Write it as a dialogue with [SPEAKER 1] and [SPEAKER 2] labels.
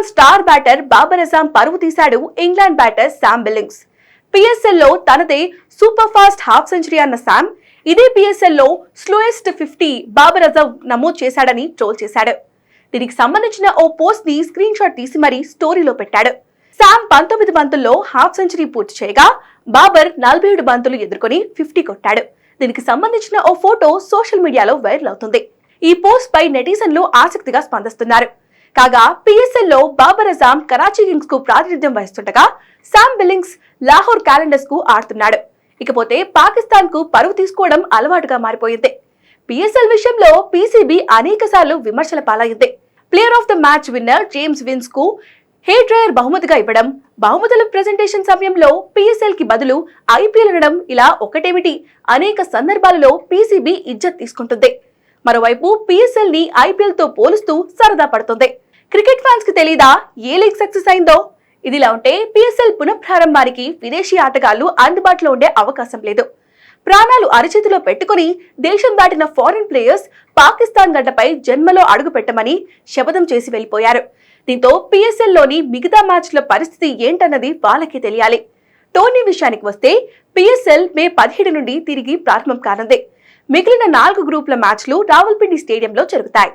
[SPEAKER 1] Pakistan star batter Babar Azam పరువు తీశాడు England batter Sam Billings. పిఎస్ఎల్లో తనదే సూపర్ ఫాస్ట్ హాఫ్ సెంచరీ అన్న శామ్ ఇదే పిఎస్ఎల్లో స్లోయెస్ట్ ఫిఫ్టీ బాబర్ అజాం నమోదు చేశాడని ట్రోల్ చేశాడు. దీనికి సంబంధించిన ఓ పోస్ట్ని స్క్రీన్ షాట్ తీసి మరీ స్టోరీలో పెట్టాడు. శామ్ పంతొమ్మిది బంతుల్లో హాఫ్ సెంచరీ పూర్తి చేయగా బాబర్ నలభై ఏడు బంతులు ఎదుర్కొని ఫిఫ్టీ కొట్టాడు. దీనికి సంబంధించిన ఓ ఫోటో సోషల్ మీడియాలో వైరల్ అవుతుంది. ఈ పోస్ట్ పై నెటిజన్లు ఆసక్తిగా స్పందిస్తున్నారు. కాగా పిఎస్ఎల్లో బాబర్ అజాం కరాచీ కింగ్స్కు ప్రాతినిధ్యం వహిస్తుండగా శామ్ బిల్లింగ్స్ లాహోర్ క్యాలెండర్స్కు ఆడుతున్నాడు. ఇకపోతే పాకిస్తాన్కు పరువు తీసుకోవడం అలవాటుగా మారిపోయింది. పిఎస్ఎల్ విషయంలో పీసీబీ అనేక సార్లు విమర్శల పాలైంది. Player of the match winner James విన్స్కు hair dryer బహుమతిగా ఇవ్వడం బహుమతుల ప్రెజెంటేషన్ సమయంలో పిఎస్ఎల్కి బదులు ఐపీఎల్ అనడం ఇలా ఒకటేమిటి అనేక సందర్భాలలో పీసీబీ ఇజ్జత్ తీసుకుంటుంది. మరోవైపు పిఎస్ఎల్ని ఐపీఎల్తో పోలుస్తూ సరదా పడుతుంది. క్రికెట్ ఫ్యాన్స్కి తెలీదా? ఏ లీగ్ సక్సెస్ అయిందో? ఇదిలా ఉంటే పిఎస్ఎల్ పునఃప్రారంభానికి విదేశీ ఆటగాళ్ళు అందుబాటులో ఉండే అవకాశం లేదు. ప్రాణాలు అరచేతిలో పెట్టుకుని దేశం దాటిన ఫారిన్ ప్లేయర్స్ పాకిస్తాన్ గడ్డపై జన్మలో అడుగు పెట్టమని శపథం చేసి వెళ్ళిపోయారు దీంతో పిఎస్ఎల్లోని మిగతా మ్యాచ్ల పరిస్థితి ఏంటన్నది వాళ్ళకి తెలియాలి. టోర్నీ విషయానికి వస్తే పిఎస్ఎల్ మే పదిహేడు నుండి తిరిగి ప్రారంభం కానుంది. మిగిలిన నాలుగు గ్రూపుల మ్యాచ్లు రావల్పిండి స్టేడియంలో జరుగుతాయి.